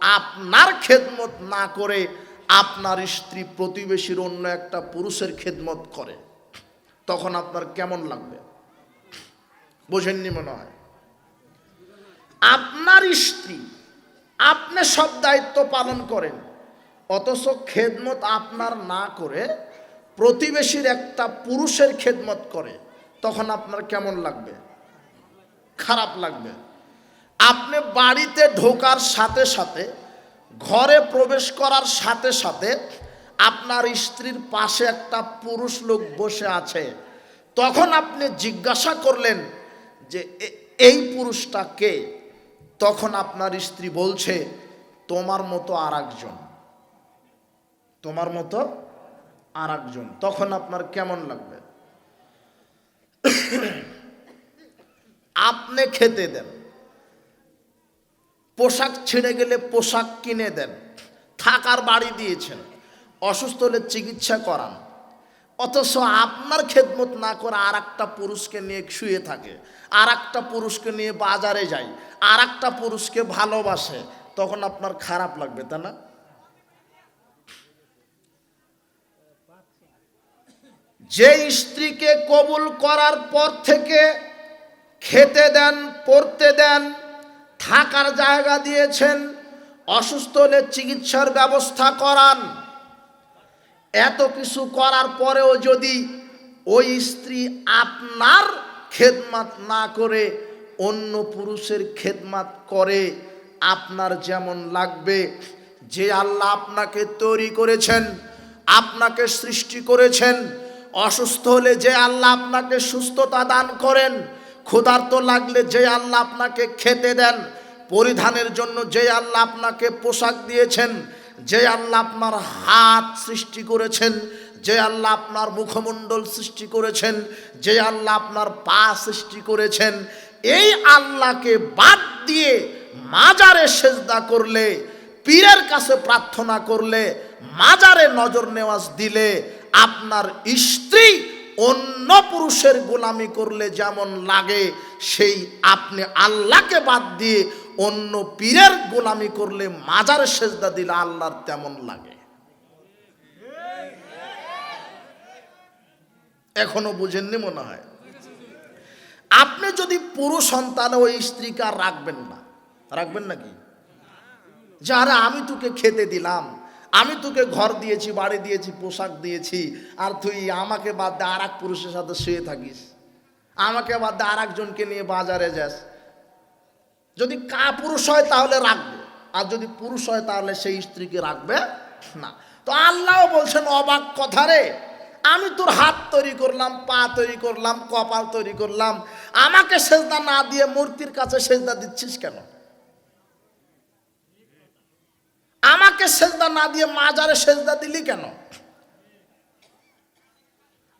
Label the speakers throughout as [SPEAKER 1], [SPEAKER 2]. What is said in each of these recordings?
[SPEAKER 1] আপনার খেদমত না করে আপনার স্ত্রী প্রতিবেশীর অন্য একটা পুরুষের খেদমত করে, তখন আপনার কেমন লাগবে? বোঝেননি মনে হয়? আপনার স্ত্রী আপনি সব দায়িত্ব পালন করেন, অথচ খেদমত আপনার না করে প্রতিবেশীর একটা পুরুষের খেদমত করে, তখন আপনার কেমন লাগবে? খারাপ লাগবে। আপনি বাড়িতে ঢোকার সাথে সাথে, ঘরে প্রবেশ করার সাথে সাথে আপনার স্ত্রীর পাশে একটা পুরুষ লোক বসে আছে। তখন আপনি জিজ্ঞাসা করলেন যে এই পুরুষটা কে? তখন আপনার স্ত্রী বলছে, তোমার মতো আর একজন তোমার মতো আর একজন তখন আপনার কেমন লাগবে? আপনি খেতে দেন। পোশাক ছিঁড়ে গেলে পোশাক কিনে দেন। থাকার বাড়ি দিয়েছেন। অসুস্থ হলে চিকিৎসা করান। অথচ আপনার খেদমত না করে আর একটা পুরুষকে নিয়ে শুয়ে থাকে। আর একটা পুরুষকে নিয়ে বাজারে যায়। আর একটা পুরুষকে ভালোবাসে। তখন আপনার খারাপ লাগবে, তাই না? যে স্ত্রীকে কবুল করার পর থেকে খেতে দেন, পড়তে দেন থাকার জায়গা দিয়েছেন, অসুস্থ হলে চিকিৎসার ব্যবস্থা করান। এত কিছু করার পরেও যদি ওই স্ত্রী আপনার খেদমাত না করে, অন্য পুরুষের খেদমাত করে, আপনার যেমন লাগবে, যে আল্লাহ আপনাকে তৈরি করেছেন, আপনাকে সৃষ্টি করেছেন, অসুস্থ হলে যে আল্লাহ আপনাকে সুস্থতা দান করেন ক্ষুধার্ত লাগলে যে আল্লাহ আপনাকে খেতে দেন, পরিধানের জন্য যে আল্লাহ আপনাকে পোশাক দিয়েছেন, যে আল্লাহ আপনার হাত সৃষ্টি করেছেন, যে আল্লাহ আপনার মুখমণ্ডল সৃষ্টি করেছেন, যে আল্লাহ আপনার পা সৃষ্টি করেছেন, এই আল্লাহকে বাদ দিয়ে মাজারে সেজদা করলে, পীরের কাছে প্রার্থনা করলে, মাজারে নজর নেওয়াজ দিলে আপনার স্ত্রী অন্য পুরুষের গোলামি করলে যেমন লাগে, সেই আপনি আল্লাহকে বাদ দিয়ে অন্য পীরের গোলামি করলে মাজারে সেজদা দিলে আল্লাহর তেমন লাগে। এখনও বুঝেননি মনে হয়? আপনি যদি পুরুষ সন্তান ওই স্ত্রীকে আর রাখবেন না। রাখবেন নাকি? যারা আমি তোকে খেতে দিলাম আমি তোকে ঘর দিয়েছি, বাড়ি দিয়েছি, পোশাক দিয়েছি, আর তুই আমাকে বাদ দিয়ে আর এক পুরুষের সাথে শুয়ে থাকিস। আমাকে বাদ দিয়ে আর একজনকে নিয়ে বাজারে যাস। যদি কা পুরুষ হয় তাহলে রাখবে, আর যদি পুরুষ হয় তাহলে সেই স্ত্রীকে রাখবে না। তো আল্লাহ বলছেন, অবাক কথা রে, আমি তোর হাত তৈরি করলাম, পা তৈরি করলাম, কপাল তৈরি করলাম, আমাকে সেজদা না দিয়ে মূর্তির কাছে সেজদা দিচ্ছিস কেন? আমাকে সেজদা না দিয়ে মাজারে সেজদা দিলি কেন?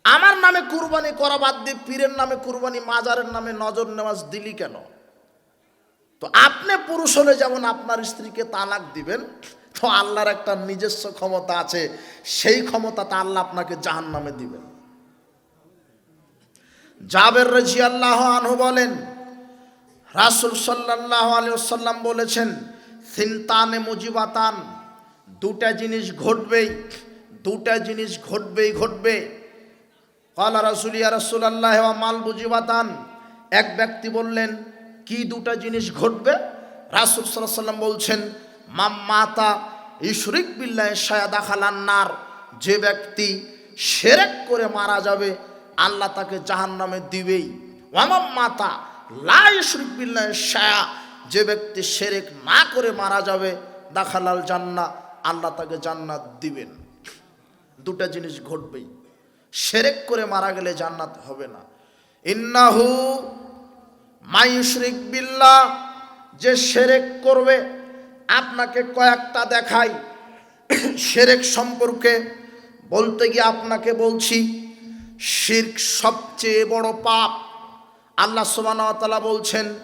[SPEAKER 1] আমার নামে কুরবানি করা বাদ দিয়ে পীরের নামে কুরবানি, মাজারের নামে নজর নেওয়াজ দিলি কেন? তো আপনি পুরুষ হলে যেমন আপনার স্ত্রীকে তালাক দিবেন, তো আল্লাহর একটা নিজস্ব ক্ষমতা আছে, সেই ক্ষমতাটা আল্লাহ আপনাকে জাহান নামে দিবেন। জাবের রাজি আল্লাহ আনহু বলেন, রাসুল সাল্লাহ আলিয়াল্লাম বলেছেন সিনতানে মুজিবাতান। দুটা জিনিস ঘটবেই, দুটা জিনিস ঘটবেই, ঘটবে। কলা রাসুলিয়া রাসুল আল্লাহ মাল বুজিবাতান এক ব্যক্তি বললেন, কি দুটা জিনিস ঘটবে? রাসুল সাল্লাহ সাল্লাম বলছেন, মাম মাতা ইশরিক বিল্লাহ শায়াদা খালান্নার যে ব্যক্তি সেরেক করে মারা যাবে, আল্লাহ তাকে জাহান নামে দিবেই ওয়ামাম মাতা লা ইশরিক বিল্লাহ শায়া যে ব্যক্তি সেরেক না করে মারা যাবে, দাখালাল জান্না, আল্লাহ তাকে জান্নাত দিবেন। দুটা জিনিস ঘটবেই। সেরেক করে মারা গেলে জান্নাত হবে না। ইন্নাহু মায়ুশরিক বিল্লাহ, যে সেরেক করবে, আপনাকে কয়েকটা দেখাই। সেরেক সম্পর্কে বলতে গিয়ে আপনাকে বলছি, শির্ক সবচেয়ে বড় পাপ। আল্লাহ সুবাহতালা বলছেন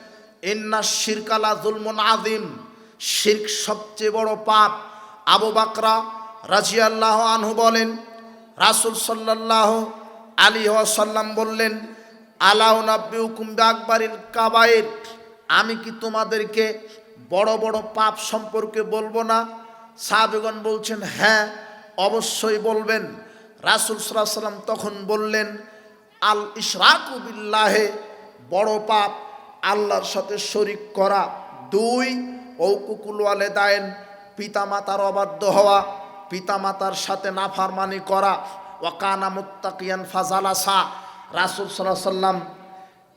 [SPEAKER 1] ইন্না শিরকালা জুলমন আদিম শির্ক সবচেয়ে বড় পাপ। আবু বাকরা রাজিয়াল্লাহ আনহু বলেন, রাসুল সাল্লাহ আলী সাল্লাম বললেন আলাউ নাব্বি হুকুম আকবরিল কাবায়ের আমি কি তোমাদেরকে বড় বড় পাপ সম্পর্কে বলব না? সাহাবেগণ বলছেন হ্যাঁ অবশ্যই বলবেন। রাসুল সাল্লাহ সাল্লাম তখন বললেন আল ইশরাকু বিল্লাহে। বড় পাপ। আল্লাহর সাথে শরিক করা। দুই, ঔকুকুল ওয়ালেদায়েন পিতামাতার অবাধ্য হওয়া, পিতামাতার সাথে নাফারমানি করা। ওয়াকানা মুত্তাকিয়ান ফাজালাসা। রাসুল সাল্লাহ সাল্লাম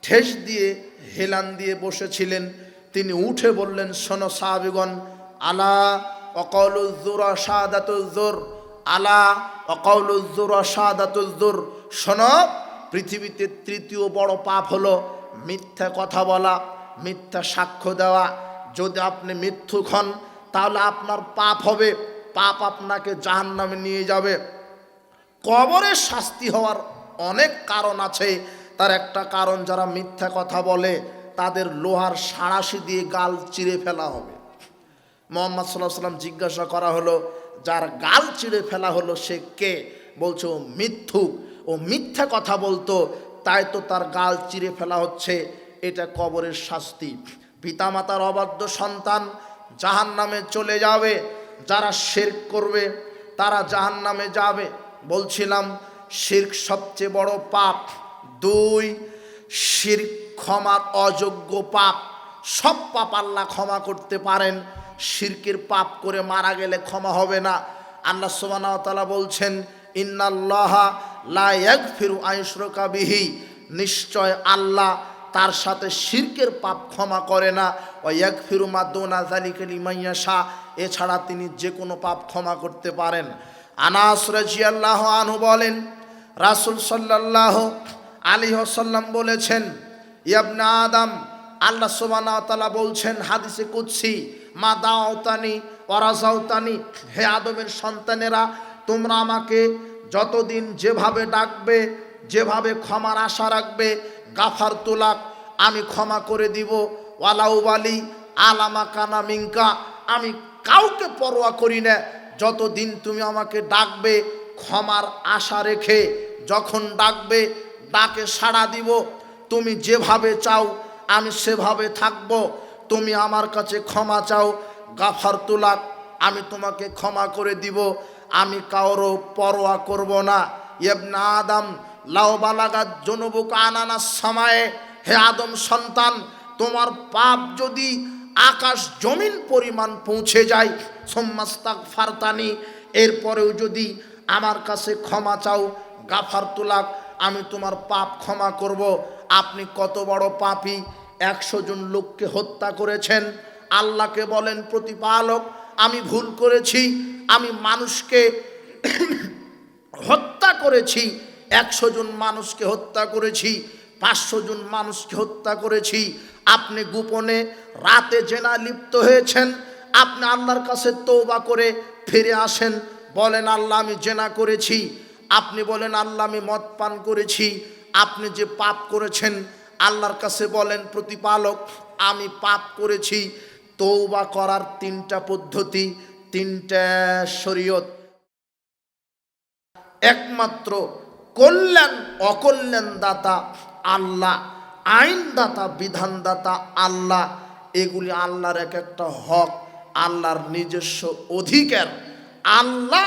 [SPEAKER 1] ঠেস দিয়ে, হেলান দিয়ে বসেছিলেন। তিনি উঠে বললেন, শোনো সাহাবিগণ, আলা অকৌলুজ্জুর শাহাদাতুজ্জুর আলা অকৌলুজ্জুর শাহাদাতুজ্জুর শোনো, পৃথিবীতে তৃতীয় বড় পাপ হলো মিথ্যা কথা বলা, মিথ্যা সাক্ষ্য দেওয়া। যদি আপনি মিথ্যুক হন, তাহলে আপনার পাপ হবে। পাপ আপনাকে জাহান্নামে নিয়ে যাবে। কবরের শাস্তি হওয়ার অনেক কারণ আছে। তার একটা কারণ, যারা মিথ্যা কথা বলে, তাদের লোহার সাঁড়াশি দিয়ে গাল চিরে ফেলা হবে। মোহাম্মদ সাল্লাহ সাল্লাম জিজ্ঞাসা করা হলো, যার গাল চিড়ে ফেলা হলো সে কে? বলছে, ও মিথ্যুক। ও মিথ্যা কথা বলতো তাই তো তার গাল চিরে ফেলা হচ্ছে। এটা কবরের শাস্তি। পিতামাতার অবাধ্য সন্তান জাহান নামে চলে যাবে। যারা শেরক করবে, তারা জাহান নামে যাবে। বলছিলাম, শির্ক সবচেয়ে বড় পাপ। দুই, শির্ক ক্ষমার অযোগ্য পাপ। সব পাপ আল্লাহ ক্ষমা করতে পারেন। শিরকের পাপ করে মারা গেলে ক্ষমা হবে না। আল্লাহ সুবহানাহু ওয়া তাআলা বলছেন, ইন্নাল্লাহা লা ইয়াগফিরু আইশরাকা বিহি। নিশ্চয় আল্লাহ তার সাথে শিরকের পাপ ক্ষমা করে না। ও ইয়াগফিরু মা দুনা যালিকা লিমান ইয়াশা। এছাড়া তিনি যে কোনো পাপ ক্ষমা করতে পারেন। আনাস রাজিয়াল্লাহু আনু বলেন, রাসূল সাল্লাল্লাহু আলাইহি ওয়াসাল্লাম বলেছেন ইয়াবনা আদম, আল্লাহ ওয়া বলছেন, হাদিসে কুদসি, মা দাওতানি ওয়ারাজাউতানি হে আদমের সন্তানেরা, তোমরা আমাকে যতদিন যেভাবে ডাকবে, যেভাবে ক্ষমার আশা রাখবে, গাফার তুলাক, আমি ক্ষমা করে দিব। ওয়ালাউবালি আলামা কানা মিঙ্কা আমি কাউকে পরোয়া করি না। যতদিন তুমি আমাকে ডাকবে, ক্ষমার আশা রেখে যখন ডাকবে, ডাকে সাড়া দিব। তুমি যেভাবে চাও, আমি সেভাবে থাকব। তুমি আমার কাছে ক্ষমা চাও, গাফার তুলাক, আমি তোমাকে ক্ষমা করে দিব। আমি কারও পরোয়া করব না। ইবনা আদম লাও বালাগাত জনবুক আনানাস সামায়ে, হে আদম সন্তান, তোমার পাপ যদি আকাশ জমিন পরিমাণ পৌঁছে যায় সোম্মাস্তাক ফারতানি এরপরেও যদি আমার কাছে ক্ষমা চাও, গাফার তুলাক, আমি তোমার পাপ ক্ষমা করব। আপনি কত বড় পাপী, একশো জন লোককে হত্যা করেছেন। আল্লাহকে বলেন প্রতিপালক আমি ভুল করেছি, আমি মানুষকে হত্যা করেছি, একশো জন মানুষকে হত্যা করেছি, পাঁচশো জন মানুষকে হত্যা করেছি। আপনি গোপনে রাতে জেনা লিপ্ত হয়েছেন, আপনি আল্লাহর কাছে তৌবা করে ফিরে আসেন, বলেন, আল্লাহ, আমি জেনা করেছি। আপনি বলেন, আল্লাহ, আমি মদ পান করেছি। আপনি যে পাপ করেছেন, আল্লাহর কাছে বলেন, প্রতিপালক, আমি পাপ করেছি। তৌবা করার তিনটা পদ্ধতি, তিনটা শরীয়ত। একমাত্র কল্যাণ অকল্যাণ দাতা আল্লাহ, আইনদাতা, বিধানদাতা আল্লাহ, এগুলি আল্লাহর এক একটা হক, আল্লাহর নিজস্ব অধিকার। আল্লাহ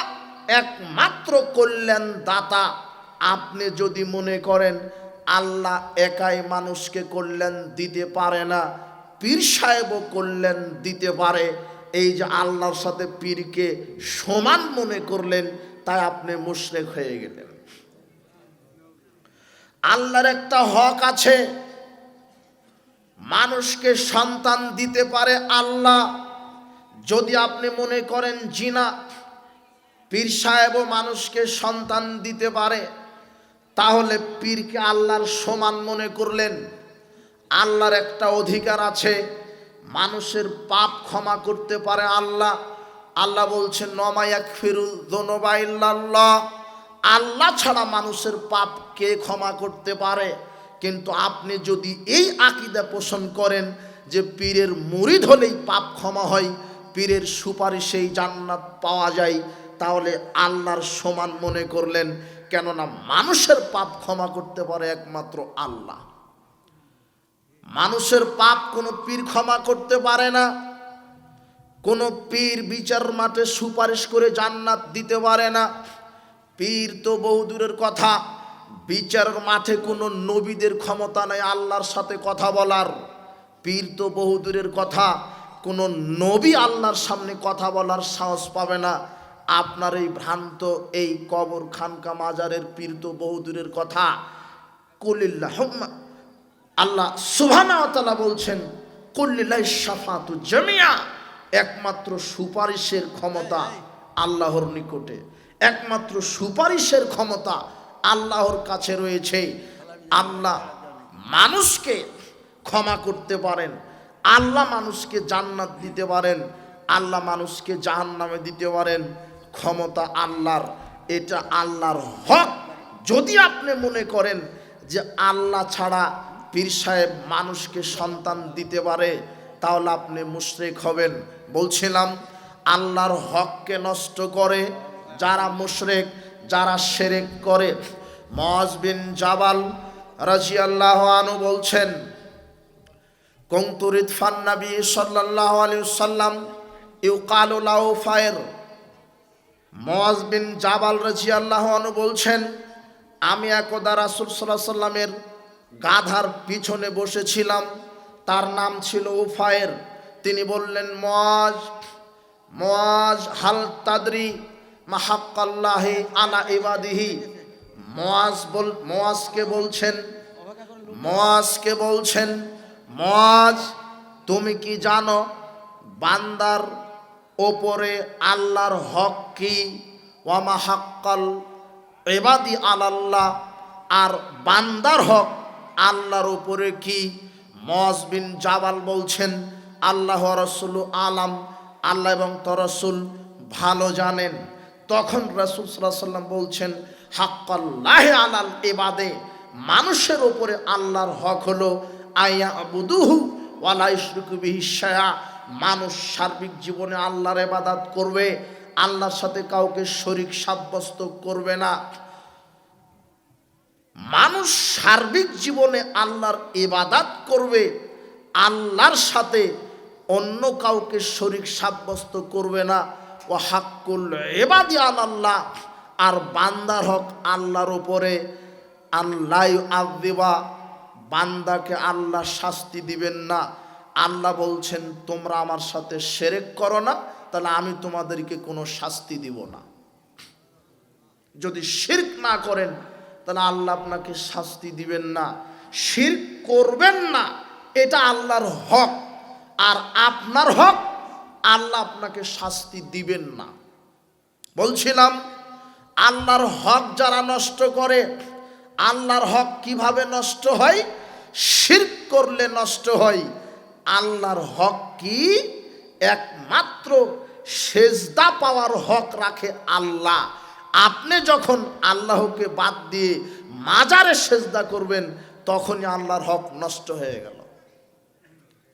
[SPEAKER 1] একমাত্র কল্যাণ দাতা আপনি যদি মনে করেন, আল্লাহ একাই মানুষকে কল্যাণ দিতে পারে না পীর সাহেবও করলেন, দিতে পারে। এই যে আল্লাহর সাথে পীরকে সমান মনে করলেন, তাই আপনি মুশরেক হয়ে গেলেন। আল্লাহর একটা হক আছে। মানুষকে সন্তান দিতে পারে আল্লাহ। যদি আপনি মনে করেন জিনা, পীর সাহেবও মানুষকে সন্তান দিতে পারে, তাহলে পীরকে আল্লাহর সমান মনে করলেন। আল্লাহর একটা অধিকার আছে। মানুষের পাপ ক্ষমা করতে পারে আল্লাহ। আল্লাহ বলছেন নমায়াক দোনোবাইল্লাহ আল্লাহ ছাড়া মানুষের পাপ কে ক্ষমা করতে পারে? কিন্তু আপনি যদি এই আকিদা পোষণ করেন যে পীরের মুরিদ হলেই পাপ ক্ষমা হয়, পীরের সুপারিশেই জান্নাত পাওয়া যায়, তাহলে আল্লাহর সমান মনে করলেন, কেননা মানুষের পাপ ক্ষমা করতে পারে একমাত্র আল্লাহ। মানুষের পাপ কোনো পীর ক্ষমা করতে পারে না। কোনো পীর বিচার মাঠে সুপারিশ করে জান্নাত দিতে পারে না। পীর তো বহু দূরের কথা। বিচারের মাঠে কোনো নবীদের ক্ষমতা নেই, আল্লাহর সাথে কথা বলার। পীর তো বহু দূরের কথা। কোনো নবী আল্লাহর সামনে কথা বলার সাহস পাবে না। আপনার এই ভ্রান্ত, এই কবর খানকা মাজারের পীর তো বহু দূরের কথা। কুলিল্লাহ আল্লাহ সুবহানা তালা বলছেন কুল্লিল্লাহ সাফাতু জামিয়া একমাত্র সুপারিশের ক্ষমতা আল্লাহর নিকটে। একমাত্র সুপারিশের ক্ষমতা আল্লাহর কাছে রয়েছে। আল্লাহ মানুষকে ক্ষমা করতে পারেন, আল্লাহ মানুষকে জান্নাত দিতে পারেন, আল্লাহ মানুষকে জাহান্নামে দিতে পারেন। ক্ষমতা আল্লাহর, এটা আল্লাহর হক। যদি আপনি মনে করেন যে আল্লাহ ছাড়া পীর সাহেব মানুষকে সন্তান দিতে পারে, তাহলে আপনি মুশরেক হবেন। বলছিলাম, আল্লাহর হককে নষ্ট করে যারা মুশরেক, যারা সেরেক করে। মজ বিন জাবাল রাজিয়াল্লাহ আনু বলছেন কৌতুরিদ ফান্নাবি সাল্লাহ আলী সাল্লাম ইউ কালুলাউ ফায়ের মজ বিন জাবাল রাজিয়াল্লাহ আনু বলছেন, আমি একদা রাসুল সাল্লাহ সাল্লামের গাধার পিছনে বসেছিলাম। তার নাম ছিল উফায়ের। তিনি বললেন মজ মজ হাল তাদরি মাহাক্কাল্লাহি আলা ইবাদিহি। মোয়াজ বল মোয়াজকে বলছেন মোয়াজকে বলছেন মোয়াজ তুমি কি জানো বান্দার ওপরে আল্লাহর হক কি? ওয়ামা হাক্কাল এবাদি আলাল্লাহ, আর বান্দার হক আল্লাহর উপরে কি মজ বিন জাবাল বলছেন? আল্লাহ রসুল আলাম, আল্লাহ এবং তরসুল ভালো জানেন। তখন রসুল সাল্লাম বলছেন, হাক্কাল্লাহ আলাল এবাদে মানুষের ওপরে আল্লাহর হক হলো আয়া বুদুহু ওয়ালাইশরুকু বিহিসায়া মানুষ সার্বিক জীবনে আল্লাহর এবাদাত করবে, আল্লাহর সাথে কাউকে শরিক সাব্যস্ত করবে না। মানুষ সার্বিক জীবনে আল্লাহর ইবাদাত করবে, আল্লাহর সাথে অন্য কাউকে শরিক সাব্যস্ত করবে না। ও হাক হাক্কুল এবাদি আল্লাহ আর বান্দার হক আল্লাহর উপরে। আল্লাহ আদিবা বান্দাকে আল্লাহ শাস্তি দিবেন না। আল্লাহ বলছেন, তোমরা আমার সাথে সেরেক করো না, তাহলে আমি তোমাদেরকে কোনো শাস্তি দিব না। যদি শির্ক না করেন তাহলে আল্লাহ আপনাকে শাস্তি দিবেন না শির করবেন না, এটা আল্লাহর হক। আর আপনার হক, আল্লাহ আপনাকে শাস্তি দিবেন না। বলছিলাম, আল্লাহর হক যারা নষ্ট করে, আল্লাহর হক কীভাবে নষ্ট হয়? শির্ক করলে নষ্ট হয়। আল্লাহর হক কি? একমাত্র সেজদা পাওয়ার হক রাখে আল্লাহ। আপনি যখন আল্লাহকে বাদ দিয়ে মাজারে সেজদা করবেন, তখনই আল্লাহর হক নষ্ট হয়ে গেল।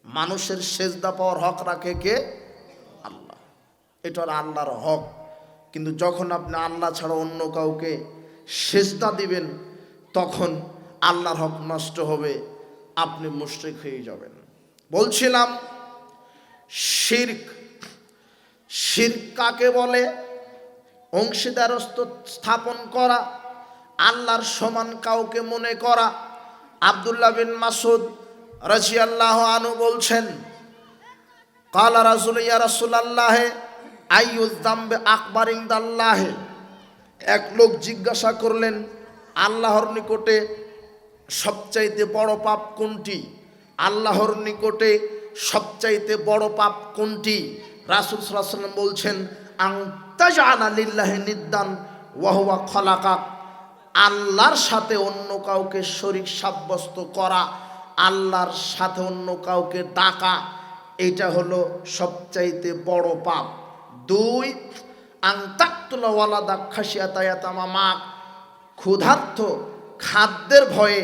[SPEAKER 1] মানুষের সেজদা পাওয়ার হক রাখে কে? আল্লাহ। এটা আল্লাহর হক। কিন্তু যখন আপনি আল্লাহ ছাড়া অন্য কাউকে সেজদা দিবেন, তখন আল্লাহর হক নষ্ট হবে, আপনি মুশরিক হয়ে যাবেন। বলছিলাম, শির্ক শির্ক কাকে বলে? অংশীদারস্থ স্থাপন করা, আল্লাহর সমান কাউকে মনে করা। আবদুল্লাহ বিন মাসুদ রাজিয়াল্লাহ আনু বলছেন, কালা রাসুল ইয়া রাসুলাল্লাহে আইয়ুদ্দাম্বে আকবর ইন্দাল্লাহে? এক লোক জিজ্ঞাসা করলেন, আল্লাহর নিকটে সবচাইতে বড় পাপ কোনটি? আল্লাহর নিকটে সবচাইতে বড় পাপ কোনটি? রাসুল সাল্লাম বলছেন আংতাজানালিল্লাহে নিদ্দান ওয়াহুয়া খলাকাক আল্লাহর সাথে অন্য কাউকে শরীর সাব্যস্ত করা, আল্লাহর সাথে অন্য কাউকে ডাকা, এটা হলো সবচাইতে বড় পাপ। দুই আংতাক্তুলাওয়ালাদা খাসিয়াতায়াতামা মা। ক্ষুধার্থ খাদ্যের ভয়ে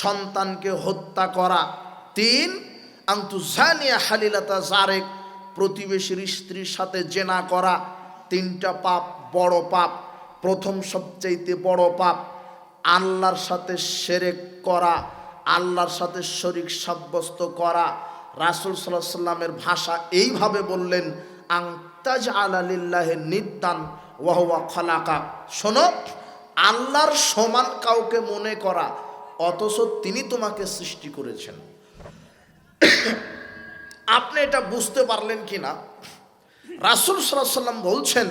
[SPEAKER 1] সন্তানকে হত্যা করা। তিন আন্তুজানিয়া হালিলাতা জারেক, প্রতিবেশীর স্ত্রীর সাথে জেনা করা। তিনটা পাপ, বড় পাপ, প্রথম সবচাইতে বড় পাপ, আল্লাহর সাথে সেরেক করা, আল্লাহর সাথে শরিক সাব্যস্ত করা। রাসুল সাল্লাহ সাল্লামের ভাষা এইভাবে বললেন আংতাজ আলালিল্লাহে নিদান ওয়াহুয়া খলাকা। শোনো, আল্লাহর সমান কাউকে মনে করা, অথচ তিনি তোমাকে সৃষ্টি করেছেন। আপনি এটা বুঝতে পারলেন কি না রাসুল সাল্লাম বলছেন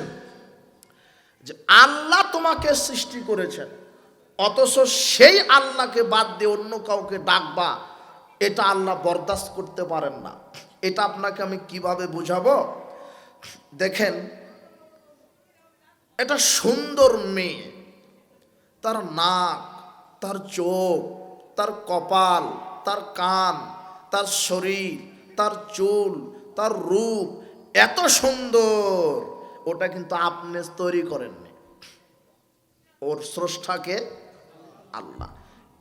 [SPEAKER 1] যে, আল্লাহ তোমাকে সৃষ্টি করেছেন, অথচ সেই আল্লাহকে বাদ দিয়ে অন্য কাউকে ডাকবা, এটা আল্লাহ বরদাস্ত করতে পারেন না। এটা আপনাকে আমি কীভাবে বুঝাবো? দেখেন এটা সুন্দর মেয়ে, তার নাক, তার চোখ, তার কপাল, তার কান, তার শরীর, তার চুল, তার রূপ এত সুন্দর, ওটা কিন্তু আপনি তৈরি করেননি। ওর স্রষ্টাকে আল্লাহ,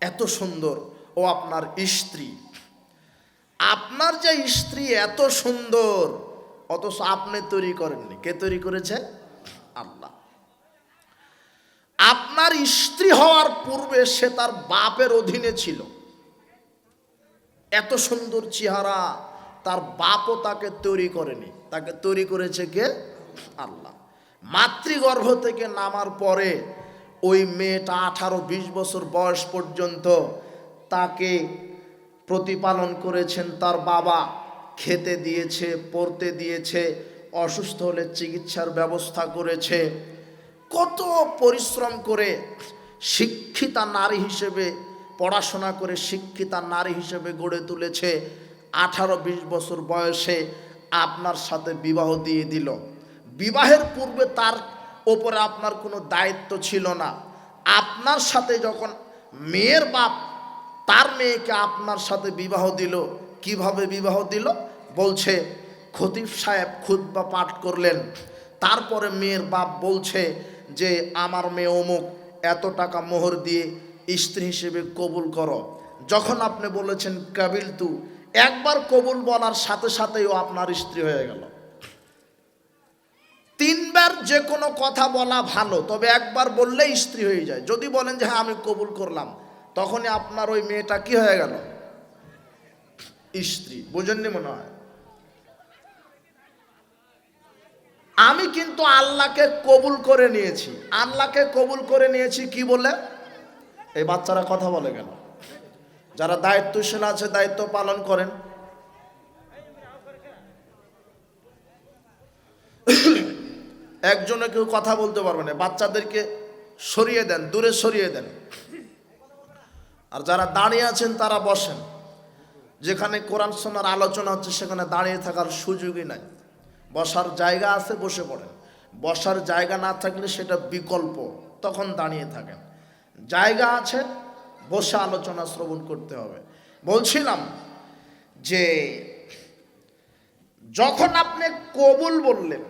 [SPEAKER 1] এত সুন্দর। ও আপনার স্ত্রী। আপনার যে স্ত্রী এত সুন্দর, অথচ আপনি তৈরি করেননি। কে তৈরি করেছে? আল্লাহ। আপনার স্ত্রী হওয়ার পূর্বে সে তার বাপের অধীনে ছিল। এত সুন্দর চেহারা, তার বাপও তাকে তৈরি করেনি। তাকে তৈরি করেছে কে? আল্লাহ। মাতৃগর্ভ থেকে নামার পরে ওই মেয়েটা আঠারো বিশ বছর বয়স পর্যন্ত তাকে প্রতিপালন করেছেন তার বাবা। খেতে দিয়েছে, পড়তে দিয়েছে, অসুস্থ হলে চিকিৎসার ব্যবস্থা করেছে। কত পরিশ্রম করে শিক্ষিতা নারী হিসেবে, পড়াশোনা করে শিক্ষিতা নারী হিসেবে গড়ে তুলেছে। আঠারো বিশ বছর বয়সে আপনার সাথে বিবাহ দিয়ে দিল। বিবাহের পূর্বে তার ওপরে আপনার কোনো দায়িত্ব ছিল না। আপনার সাথে যখন মেয়ের বাপ তার মেয়েকে আপনার সাথে বিবাহ দিল, কীভাবে বিবাহ দিল? বলছে, খতিব সাহেব খুতবা পাঠ করলেন। তারপরে মেয়ের বাপ বলছে যে, আমার মেয়ে অমুক, এত টাকা মোহর দিয়ে স্ত্রী হিসেবে কবুল করো। যখন আপনি বলেছেন, কাবিল তু একবার কবুল বলার সাথে সাথেই ও আপনার স্ত্রী হয়ে গেল। তিনবার যে কোনো কথা বলা ভালো, তবে একবার বললেই স্ত্রী হয়ে যায়। যদি বলেন যে হ্যাঁ আমি কবুল করলাম, তখনই আপনার ওই মেয়েটা কি হয়ে গেল? স্ত্রী। বুঝেননি মনে হয়? আমি কিন্তু আল্লাহকে কবুল করে নিয়েছি। আল্লাহকে কবুল করে নিয়েছি কি বলে? এই বাচ্চারা কথা বলে গেল যারা দায়িত্বশীল আছে, দায়িত্ব পালন করেন। একজনে কেউ কথা বলতে পারবে না, বাচ্চাদেরকে সরিয়ে দেন, দূরে সরিয়ে দেন। আর যারা দাঁড়িয়ে আছেন, তারা বসেন। যেখানে কোরআন সোনার আলোচনা হচ্ছে, সেখানে দাঁড়িয়ে থাকার সুযোগই নাই। বসার জায়গা আছে, বসে পড়েন। বসার জায়গা না থাকলে সেটা বিকল্প, তখন দাঁড়িয়ে থাকেন। জায়গা আছে বসে আলোচনা শ্রবণ করতে হবে। বলছিলাম যে, যখন আপনি কবুল বললেন,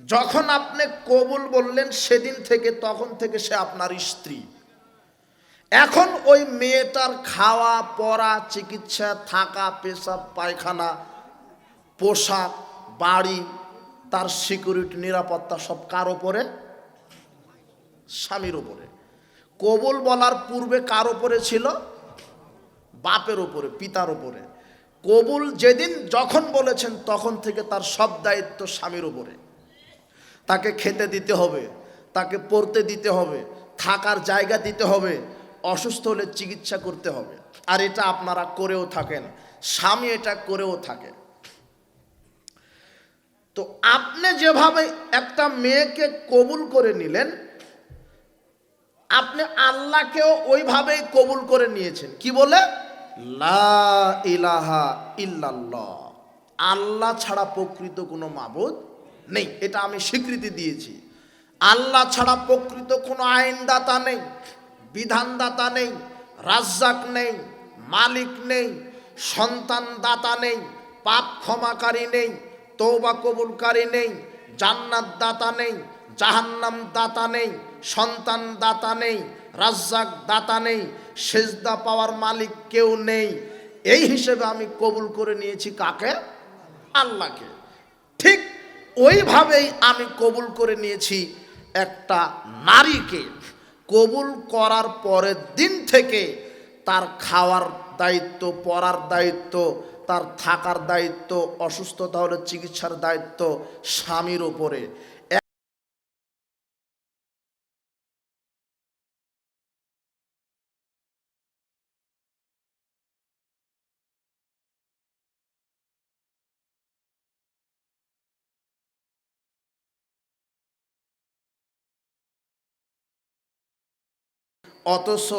[SPEAKER 1] যখন আপনি কবুল বললেন সেদিন থেকে তখন থেকে সে আপনার স্ত্রী। এখন ওই মেয়েটার খাওয়া, পড়া, চিকিৎসা, থাকা, পেশাব, পায়খানা, পোশাক, বাড়ি, তার সিকিউরিটি, নিরাপত্তা সব কার ওপরে স্বামীর ওপরে কবুল বলার পূর্বে কার ওপরে ছিল? বাপের ওপরে পিতার ওপরে কবুল যেদিন যখন বলেছেন, তখন থেকে তার সব দায়িত্ব স্বামীর ওপরে তাকে খেতে দিতে হবে, তাকে পড়তে দিতে হবে, থাকার জায়গা দিতে হবে, অসুস্থ হলে চিকিৎসা করতে হবে। আর এটা আপনারা করেও থাকেন, স্বামী এটা করেও থাকে। তো আপনি যেভাবে একটা মেয়েকে কবুল করে নিলেন আপনি আল্লাহকেও ওইভাবেই কবুল করে নিয়েছেন। কি বলে? লা ইলাহা আল্লাহ ছাড়া প্রকৃত কোনো মাবুদ নেই। এটা আমি স্বীকৃতি দিয়েছি। আল্লাহ ছাড়া প্রকৃত কোনো আইনদাতা নেই, বিধানদাতা নেই, রাজ্জাক নেই, মালিক নেই সন্তান দাতা নেই, পাপ ক্ষমাকারী নেই তৌবা কবুলকারী নেই জান্নাত দাতা নেই জাহান্নাম দাতা নেই সন্তান দাতা নেই, রাজ্জাক দাতা নেই, সেজদা পাওয়ার মালিক কেউ নেই। এই হিসেবে আমি কবুল করে নিয়েছি কাকে? আল্লাহকে। ঠিক ওইভাবেই আমি কবুল করে নিয়েছি একটা নারীকে। কবুল করার পরের দিন থেকে তার খাওয়ার দায়িত্ব, পড়ার দায়িত্ব, তার থাকার দায়িত্ব, অসুস্থতা হলে চিকিৎসার দায়িত্ব স্বামীর ওপরে। অথচ